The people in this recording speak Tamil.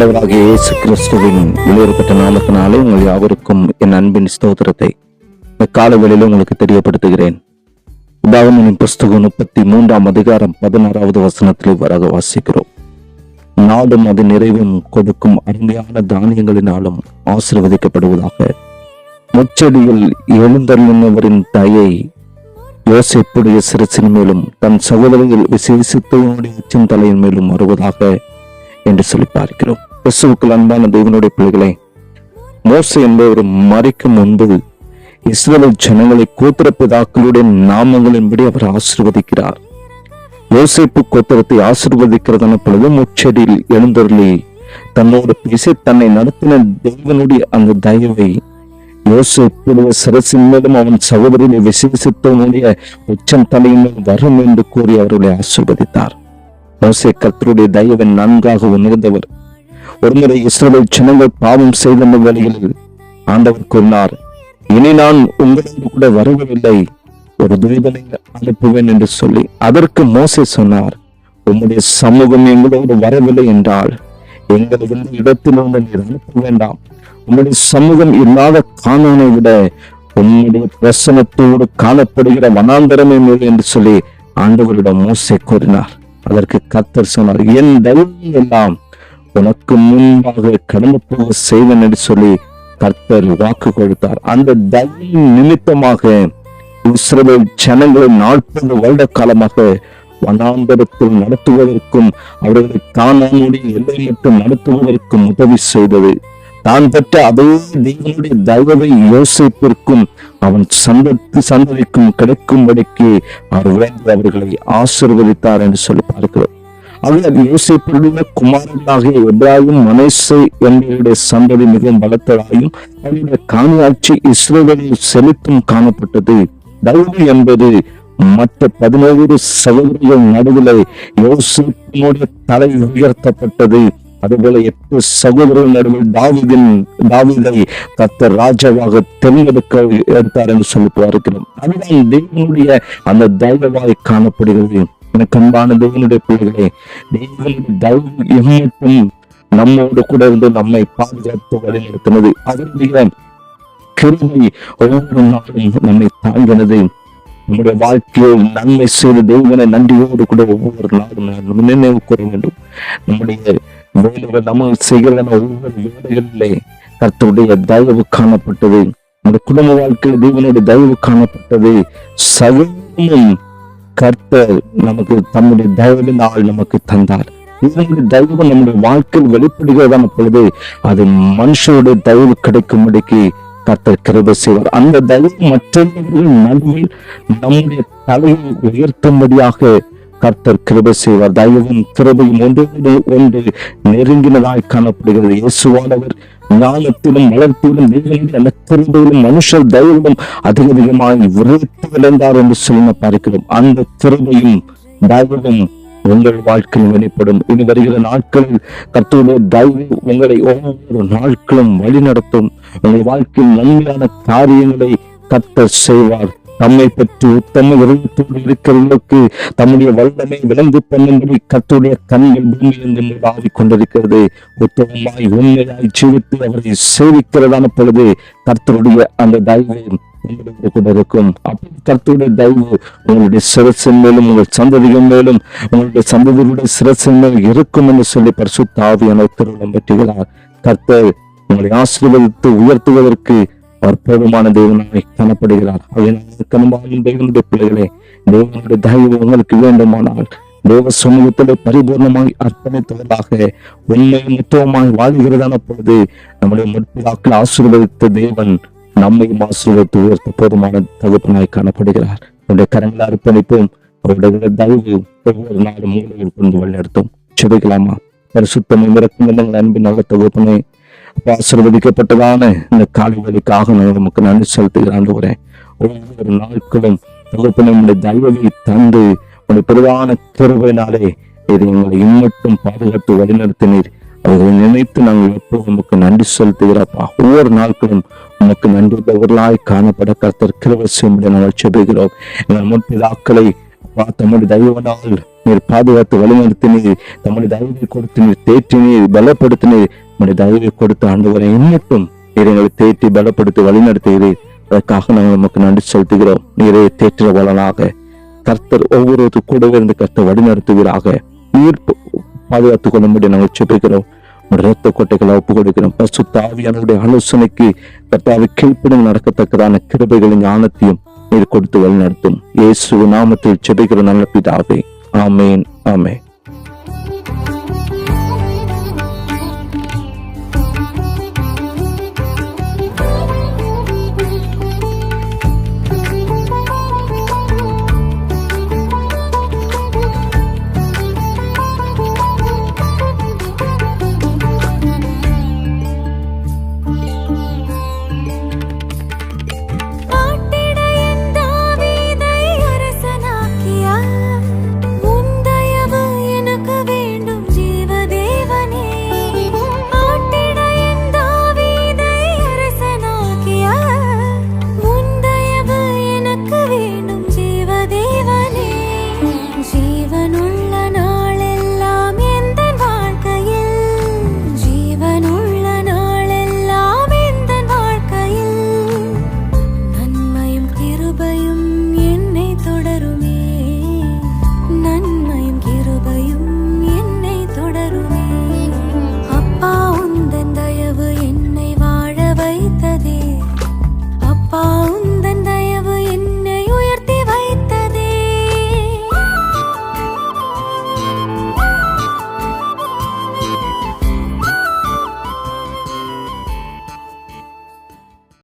ஆண்டவராக இயேசு கிறிஸ்துவின் வெளியேறப்பட்ட நாமத்தினாலே உங்கள் யாவருக்கும் என் அன்பின் ஸ்தோத்திரத்தை இந்த காலவெளியில உங்களுக்கு தெரியப்படுத்துகிறேன். உதாகமனின் புஸ்தகம் முப்பத்தி மூன்றாம் அதிகாரம் பதினாறாவது வசனத்தில் வராக வாசிக்கிறோம். நாடும் அது நிறைவும் கொடுக்கும் அருமையான தானியங்களினாலும் ஆசிர்வதிக்கப்படுவதாக. முச்செடியில் எழுந்தருளினவரின் தயை யோசிப்புடைய சிரசின் மேலும் தன் சகோதரியில் விசேஷத்தவனுடைய உச்சின் தலையின் மேலும் வருவதாக என்று சொல்லி பார்க்கிறோம். கிறிஸ்துவுக்குள் அன்பான தேவனுடைய பிள்ளைகளை மோச என்பவர் மறைக்கும் முன்பு இஸ்ரேல் ஜனங்களை கோத்திர பிதாக்களுடைய நாமங்களின்படி அவர் ஆசிர்வதிக்கிறார். யோசிப்பு கோத்திரத்தை ஆசிர்வதிக்கிறதான பொழுது முச்செடியில் எழுந்தருளி தன்னோடு பேசி தன்னை நடத்தின தேவனுடைய அந்த தயவை யோசிப்புடைய சிரசின் மேலும் அவன் சகோதரியை விசேஷித்தவனுடைய உச்சம் தலையின் மேல் வரும் என்று கூறி அவர்களை ஆசிர்வதித்தார். மோசே கத்தருடைய தயவை நன்காக உணர்ந்தவர். ஒருமுறை இஸ்ரவேல் ஜனங்கள் பாவம் செய்த வேளையில் ஆண்டவர் கூறினார் இனி நான் உங்களுக்கு கூட வரவில்லை ஒரு தூதனை அனுப்புவேன் என்று சொல்லி அதற்கு மோசே சொன்னார் உம்முடைய சமூகம் எங்களோடு வரவில்லை என்றால் எங்கள் இந்த இடத்திலிருந்து நீர் அனுப்ப வேண்டாம். உம்முடைய சமூகம் இல்லாத காணானை விட உன்னுடைய பிரசனத்தோடு காணப்படுகிற வனாந்தரமே மேல் என்று சொல்லி ஆண்டவரிடம் மோசை கூறினார். அதற்கு கத்தர் சொன்னார் என் தெய்வம் எல்லாம் உனக்கு முன்பாக கடந்து போக செய்வேன் என்று சொல்லி கர்த்தர் வாக்கு கொடுத்தார். அந்த தயவு நிமித்தமாக இஸ்ரவேல் ஜனங்களை நாற்பது வருட காலமாக வனாந்தரத்தில் நடத்துவதற்கும் அவர்களை காணாமுடைய எல்லை மட்டும் நடத்துவதற்கும் உதவி செய்தது. தான் பெற்ற அதே தேவனுடைய தயவை யோசிப்பிற்கும் அவன் சந்தித்து சந்ததிக்கும் கிடைக்கும்படிக்கு அவர் விரைந்து அவர்களை ஆசிர்வதித்தார் என்று சொல்லி பார்க்கிறோம். அவர் யோசிப்பிலுள்ள குமாரனாகிய எப்ராஹிம் மனேசை என்பவருடைய சந்ததி மிகவும் பலத்ததாயும் அவருடைய காணியாட்சி இஸ்ரேலில் செலுத்தும் காணப்பட்டது. தயவு என்பது மற்ற பதினேழு சகோதரிகள் நடுவில் யோசிப்பினுடைய தலை உயர்த்தப்பட்டது. அதுபோல எட்டு சகோதரர்கள் நடுவில் தாவிதின் தாவிதை தத்த ராஜாவாக தேர்ந்தெடுக்க எடுத்தார் என்று சொல்லி பார்க்கிறோம் அதுதான் தேவனுடைய அந்த தயவாய் காணப்படுகிறது. எனக்கு அன்பான தேவனுடைய பிள்ளைகளே தேவனுடைய தயவு நம்மோடு கூட இருந்து நம்மை பாதுகாத்து வழிநடத்தினது அதனுடைய கிருமை ஒவ்வொரு நாளும் நம்மை தாங்கினது. நம்முடைய வாழ்க்கையில் நன்மை செய்த தெய்வனை நன்றியோடு கூட ஒவ்வொரு நாளும் நாம் நினைவு கூற வேண்டும் நம்முடைய வேலைகள் நம்ம செய்கிற ஒவ்வொரு வேலைகளிலே கர்த்தருடைய தயவு காணப்பட்டது. நம்முடைய குடும்ப வாழ்க்கையில் தெய்வனுடைய தயவு காணப்பட்டது. சகலமும் கர்த்தர் நமக்கு தம்முடைய தயவினால் நமக்கு தந்தார். இதனுடைய தயவு நம்முடைய வாழ்க்கையில் வெளிப்படுகிறதான பொழுது அது மனுஷனுடைய தயவு கிடைக்கும்படிக்கு கர்த்தர் கிருப செய்வார். அந்த தயவு மற்றவர்களின் நடுவில் நம்முடைய தலையை உயர்த்தும்படியாக கர்த்தர் கிருபை செய்வார். தயவும் கிருபையும் ஒன்றோடு ஒன்று நெருங்கினதாய் காணப்படுகிறது. இயேசுவானவர் ஞானத்திலும் வளர்த்திலும் தேவனுடைய மனுஷர் தயவிலும் அதிக அதிகமாக விருத்து விளைந்தார் என்று சொல்லி பார்க்கிறோம். அந்த கிருபையும் தயவும் உங்கள் வாழ்க்கையில் வெளிப்படும். இனி வருகிற நாட்களில் கர்த்தருடைய தயவு உங்களை ஒவ்வொரு நாட்களும் வழிநடத்தும். உங்கள் வாழ்க்கையில் நன்மையான காரியங்களை கத்த செய்வார். தம்மை பற்றி உத்தம விரும்பத்தோடு இருக்கிறவர்களுக்கு தம்முடைய வல்லமை விளங்கு பண்ணும்படி கத்துடைய கண்கள் பூமியிலிருந்து ஆவிக் கொண்டிருக்கிறது. உத்தமமாய் உண்மையாய் ஜீவித்து அவரை சேவிக்கிறதான பொழுது கர்த்தருடைய அந்த தயவு உங்களோடு இருக்கும். அப்படி கர்த்தருடைய தயவு உங்களுடைய சிரசின் மேலும் உங்கள் சந்ததியின் மேலும் உங்களுடைய சந்ததிகளுடைய சிரசின் மேலும் இருக்கும் என்று சொல்லி பரிசுத்த ஆவியான திருவிழம் பெற்றுகிறார். கர்த்தர் உங்களை ஆசீர்வதித்து உயர்த்துவதற்கு அற்புதமான தேவனாய் காணப்படுகிறார். அதனால் தேவனுடைய பிள்ளைகளே தேவனுடைய தயவு உங்களுக்கு வேண்டுமானால் தேவ சமூகத்திலே பரிபூர்ணமாய் அர்ப்பணித்தவர்களாக உண்மை முத்துவமாய் வாழ்கிறதான பொழுது நம்முடைய முற்பிதாக்கள் ஆசீர்வதித்த தேவன் நம்மையும் ஆசீர்வதித்து உயர்த்த போதுமான தகுப்பனாய் காணப்படுகிறார். நம்முடைய கரங்களை அர்ப்பணிப்போம். அவருடைய தயவு ஒவ்வொரு நாளும் மூலையில் கொண்டு வழிநடத்தும். செபிக்கலாமா? பரிசுத்தமை இறக்கும் அன்பின் நல்ல தகுப்பனை ஆசிர்வதிக்கப்பட்டதான இந்த காலை வழிக்காக நான் உமக்கு நன்றி செலுத்துகிறாண்டு வரேன் ஒவ்வொரு நாட்களும் தகுப்பனை உடைய தயவை தந்து உடைய பிரதான கிருபையினாலே இது எங்களை இம்மட்டும் பாதுகாத்து வழிநடத்தினீர். அவர்களை நினைத்து நாங்கள் எப்போது உமக்கு நன்றி செலுத்துகிறப்பா. ஒவ்வொரு நாட்களும் உமக்கு நன்றி உள்ளவர்களாய் காணப்பட கர்த்தர் கிருபை செய்யும்படி நாங்கள் செபிக்கிறோம் எங்கள் முற்பிதாக்களை அப்பா தம்முடைய தயவனால் நீர் பாதுகாத்து வழிநடத்தினீர். தம்முடைய தயவை கொடுத்து நீர் தேற்றினீர் பலப்படுத்தினீர். உம்முடைய தயவை கொடுத்து ஆண்டவரை இன்னட்டும் நீர் எங்களை தேற்றி பலப்படுத்தி வழிநடத்துகிறீர் அதற்காக நாங்கள் நமக்கு நன்றி செலுத்துகிறோம். நீரை தேற்ற வளனாக கர்த்தர் ஒவ்வொரு கூடவே இருந்து கர்த்தர் வழிநடத்துவீராக. நீர் பாதுகாத்துக் கொள்ளும்படி நாங்கள் செபிக்கிறோம் ரத்த இரத்த கொட்டைகளை ஒப்பு கொடுக்கிறோம். பசு தாவியானுடைய ஆலோசனைக்கு கர்த்தாவை கீழ்ப்படிந்து நடக்கத்தக்கதான கிருபைகளின் ஞானத்தையும் நீர் கொடுத்து வழிநடத்தும். இயேசு நாமத்தில் செபிக்கிற நல்ல பிதாவே. ஆமேன் ஆமேன்.